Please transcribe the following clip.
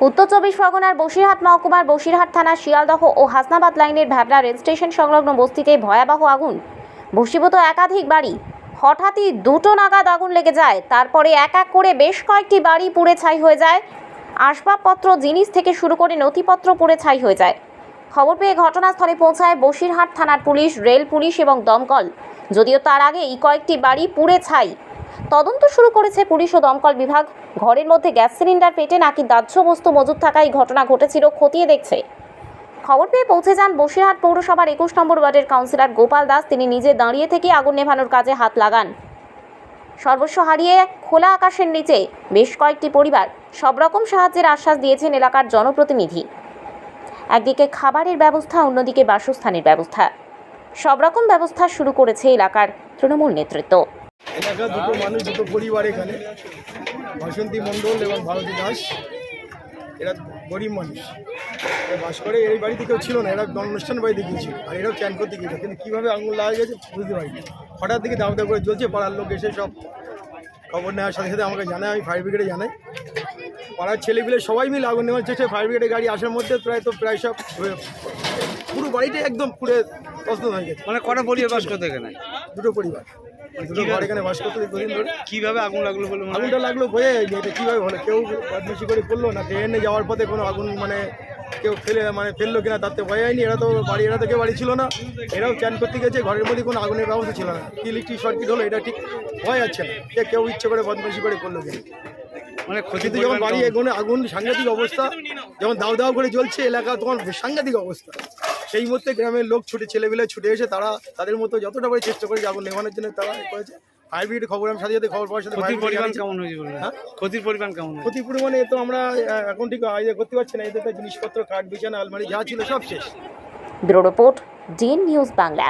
উত্তর চব্বিশ পরগনার বসিরহাট মহকুমার বসিরহাট থানার শিয়ালদহ ও হাসনাবাদ লাইনের ভ্যাবলা রেল স্টেশন সংলগ্ন বস্তিতে ভয়াবহ আগুন। ভূষীভূত একাধিক বাড়ি। হঠাৎই দুটো নাগাদ আগুন লেগে যায়। তারপরে এক এক করে বেশ কয়েকটি বাড়ি পুড়ে ছাই হয়ে যায়। আসবাবপত্র, জিনিস থেকে শুরু করে নথিপত্র পুড়ে ছাই হয়ে যায়। খবর পেয়ে ঘটনাস্থলে পৌঁছায় বসিরহাট থানার পুলিশ, রেল পুলিশ এবং দমকল। যদিও তার আগেই কয়েকটি বাড়ি পুড়ে ছাই। তদন্ত শুরু করেছে পুলিশ ও দমকল বিভাগ। ঘরের মধ্যে গ্যাস সিলিন্ডার পেটে নাকি দাহ্য বস্তু মজুদ থাকায় ঘটনা ঘটেছিল, খতিয়ে দেখছে। খবর পেয়ে পৌঁছে যান বসিরহাট পৌরসভার একুশ নম্বর ওয়ার্ডের কাউন্সিলর গোপাল দাস। তিনি নিজে দাঁড়িয়ে থেকে আগুন নেভানোর কাজে হাত লাগান। সর্বস্ব হারিয়ে খোলা আকাশের নিচে বেশ কয়েকটি পরিবার সব রকম সাহায্যের আশ্বাস দিয়েছেন এলাকার জনপ্রতিনিধি। একদিকে খাবারের ব্যবস্থা, অন্যদিকে বাসস্থানের ব্যবস্থা। সব রকম ব্যবস্থা শুরু করেছে এলাকার তৃণমূল নেতৃত্ব। এলাকার দুটো মানুষ দুটো পরিবার এখানে। বাসন্তী মণ্ডল এবং ভারতী দাস। এরা গরিব মানুষ। বাস করে এই বাড়িতে কেউ ছিল না এরা অনুষ্ঠান বাড়িতে গিয়েছিল। আর এরাও চ্যান করতে গিয়েছিল। কিন্তু কীভাবে আঙুল লাগা গেছে বুঝতে পারিনি। হঠাৎ দিকে দাম দাম করে চলছে পাড়ার লোক এসে সব খবর নেওয়ার সাথে সাথে আমাকে জানায় আমি ফায়ার ব্রিগেডে জানাই। পাড়ার ছেলেপিলে সবাই মিলে আগুন নেওয়ার চেষ্টা ফায়ার ব্রিগেডের গাড়ি আসার মধ্যে প্রায় তো প্রায় সব পুরো বাড়িটাই একদম পুরে তসত হয়ে গেছে। মানে কটা পরিবার বাস করতে এখানে? দুটো পরিবার। দুটো ঘর এখানে বাস করতে দীর্ঘদিন ধরে। কীভাবে আগুন লাগল বলে আগুনটা লাগল বোঝা যায়নি এটা কীভাবে হলো? কেউ বদমাশি করে করল না? ট্রেনে যাওয়ার পথে কোনো আগুন মানে কেউ ফেলে মানে ফেলল কিনা তাতে বোঝা যায়নি এরা তো বাড়ি এরা তো কেউ বাড়ি ছিল না। এরাও চ্যান করতে গেছে ঘরের মধ্যে কোনো আগুনের ব্যবস্থা ছিল না। ইলেকট্রিক সার্কিট হলো এটা ঠিক বোঝা যাচ্ছে না। যে কেউ ইচ্ছে করে বদমাশি করে করল কিনা। মানে ক্ষতি কিন্তু যখন বাড়ি এগোনে আগুন সাংঘাতিক অবস্থা। যখন দাও দাও করে জ্বলছে এলাকা তখন সাংঘাতিক অবস্থা। সেই মুহূর্তে গ্রামের লোক ছুটে ছেলেবেলায় ছুটে এসে তারা তাদের মতো যতটা করে চেষ্টা করে আগুন নেভানোর জন্য তারা করেছে। হাইব্রিড ব্রিগেড খবর আমি সাথে সাথে খবর পাওয়ার সাথে ক্ষতির পরিমাণ কেমন হয়েছে বলবেন হ্যাঁ? ক্ষতির পরিমাণ কেমন ক্ষতির ক্ষতি পরিমাণে তো আমরা এখন ঠিক আইডিয়া করতে পারছি না। এদের তো জিনিসপত্র কাঠ বিছানা আলমারি যা ছিল সব শেষ। Bureau report DN news Bangla.